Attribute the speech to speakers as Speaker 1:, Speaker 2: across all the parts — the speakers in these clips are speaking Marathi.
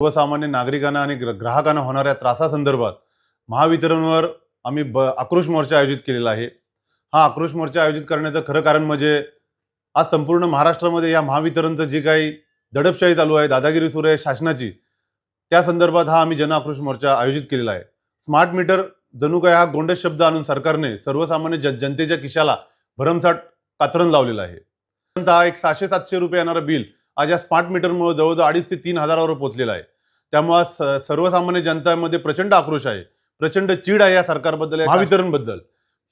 Speaker 1: सर्वसामान्य नागरिकांना आणि ग्राहकांना होणाऱ्या त्रासासंदर्भात महावितरणवर आम्ही ब आक्रोश मोर्चा आयोजित केलेला आहे. हा आक्रोश मोर्चा आयोजित करण्याचं खरं कारण म्हणजे आज संपूर्ण महाराष्ट्रामध्ये या महावितरणचं जे काही दडपशाही चालू आहे दादागिरी सुरू आहे शासनाची त्या संदर्भात हा आम्ही जन आक्रोश मोर्चा आयोजित केलेला आहे. स्मार्ट मीटर जणू काय हा गोंडस शब्द आणून सरकारने सर्वसामान्य जन जनतेच्या खिशाला भरमसाठ कातरण लावलेलं आहे. हा एक सहाशे सातशे रुपये येणारं बिल आज या स्मार्ट मीटरमुळे जवळजवळ अडीच ते तीन हजारावर पोचलेला आहे. त्यामुळे स- सर्वसामान्य जनतामध्ये प्रचंड आक्रोश आहे. प्रचंड चीड आहे या सरकारबद्दल महावितरणबद्दल.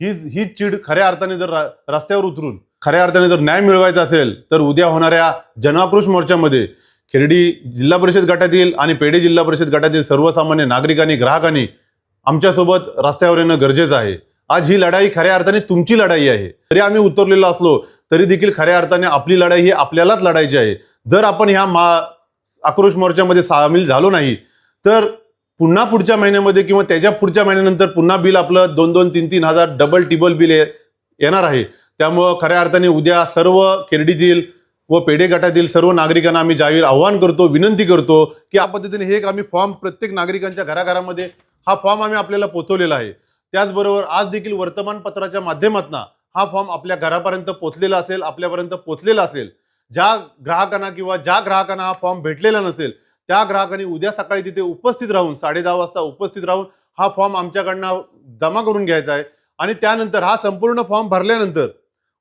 Speaker 1: ही ही चीड खऱ्या अर्थाने जर रस्त्यावर उतरून खऱ्या अर्थाने जर न्याय मिळवायचा असेल तर उद्या होणाऱ्या जनाक्रोश मोर्चामध्ये खेरडी जिल्हा परिषद गटातील आणि पेढे जिल्हा परिषद गटातील सर्वसामान्य नागरिकांनी ग्राहकांनी आमच्यासोबत रस्त्यावर येणं गरजेचं आहे. आज ही लढाई खऱ्या अर्थाने तुमची लढाई आहे. तरी आम्ही उतरलेलो असलो तरी देखील खऱ्या अर्थाने आपली लढाई ही आपल्यालाच लढायची आहे. जर आपण ह्या मा आक्रोश मोर्चामध्ये सामील झालो नाही तर पुन्हा पुढच्या महिन्यामध्ये किंवा त्याच्या पुढच्या महिन्यानंतर पुन्हा बिल आपलं दोन दोन तीन तीन हजार डबल टिबल बिल ये- येणार आहे. त्यामुळं खऱ्या अर्थाने उद्या सर्व खेर्डीतील व पेढे गटातील सर्व नागरिकांना आम्ही जाहीर आव्हान करतो विनंती करतो की या पद्धतीने हे एक आम्ही फॉर्म प्रत्येक नागरिकांच्या घराघरामध्ये हा फॉर्म आम्ही आपल्याला पोचवलेला आहे. त्याचबरोबर आज देखील वर्तमानपत्राच्या माध्यमातून हा फॉर्म आपल्या घरापर्यंत पोचलेला असेल आपल्यापर्यंत पोचलेला असेल. ज्या ग्राहकांना किंवा ज्या ग्राहकांना हा फॉर्म भेटलेला नसेल त्या ग्राहकांनी उद्या सकाळी तिथे उपस्थित राहून साडे दहा वाजता उपस्थित राहून हा फॉर्म आमच्याकडनं जमा करून घ्यायचा आहे. आणि त्यानंतर हा संपूर्ण फॉर्म भरल्यानंतर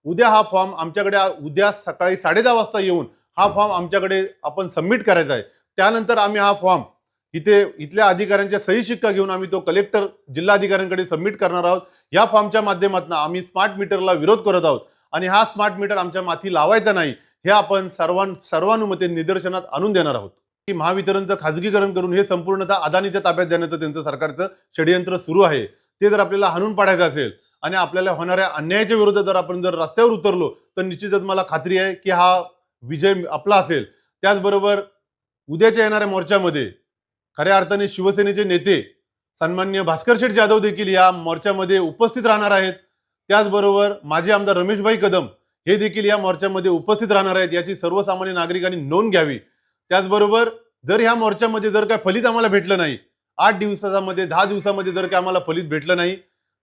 Speaker 1: उद्या हा फॉर्म आमच्याकडे उद्या सकाळी साडे दहा वाजता येऊन हा फॉर्म आमच्याकडे आपण सबमिट करायचा आहे. त्यानंतर आम्ही हा फॉर्म इथे इथल्या अधिकाऱ्यांच्या सही शिक्का घेऊन आम्ही तो कलेक्टर जिल्हाधिकाऱ्यांकडे सबमिट करणार आहोत. या फॉर्मच्या माध्यमातून आम्ही स्मार्ट मीटरला विरोध करत आहोत. आणि हा स्मार्ट मीटर आमच्या माथी लावायचा नाही हे आपण सर्वां सर्वानुमते निदर्शनात आणून देणार आहोत. की महावितरणचं खाजगीकरण करून हे संपूर्णतः अदानीच्या ताब्यात देण्याचं त्यांचं सरकारचं षडयंत्र सुरू आहे. ते जर आपल्याला हाणून पाडायचं असेल आणि आपल्याला होणाऱ्या अन्यायाच्या विरोधात जर आपण जर रस्त्यावर उतरलो तर निश्चितच मला खात्री आहे की हा विजय आपला असेल. त्याचबरोबर उद्याच्या येणाऱ्या मोर्चामध्ये खऱ्या अर्थाने शिवसेनेचे नेते सन्मान्य भास्कर शेठ जाधव देखील या मोर्चामध्ये उपस्थित राहणार आहेत. त्याचबरोबर माजी आमदार रमेशभाई कदम हे देखील या मोर्चामध्ये उपस्थित राहणार आहेत याची सर्वसामान्य नागरिकांनी नोंद घ्यावी. त्याचबरोबर जर ह्या मोर्चामध्ये जर काय फलित आम्हाला भेटलं नाही आठ दिवसामध्ये दहा दिवसामध्ये जर काय आम्हाला फलित भेटलं नाही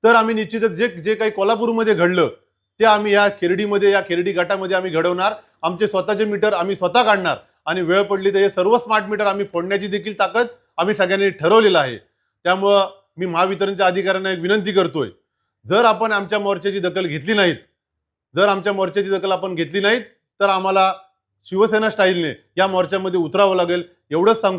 Speaker 1: तर आम्ही निश्चितच जे जे काही कोल्हापूरमध्ये घडलं ते आम्ही या खेरडीमध्ये या खेरडी गटामध्ये आम्ही घडवणार. आमचे स्वतःचे मीटर आम्ही स्वतः काढणार. आणि वेळ पडली तर हे सर्व स्मार्ट मीटर आम्ही फोडण्याची देखील ताकद आम्ही सगळ्यांनी ठरवलेलं आहे. त्यामुळं मी महावितरणच्या अधिकाऱ्यांना एक विनंती करतोय. जर आपण आमच्या मोर्चाची दखल घेतली नाहीत जर आमच्या मोर्चाची दखल आपण घेतली नाहीत तर आम्हाला शिवसेना स्टाईलने या मोर्चामध्ये उतरावं लागेल. एवढंच सांगतो.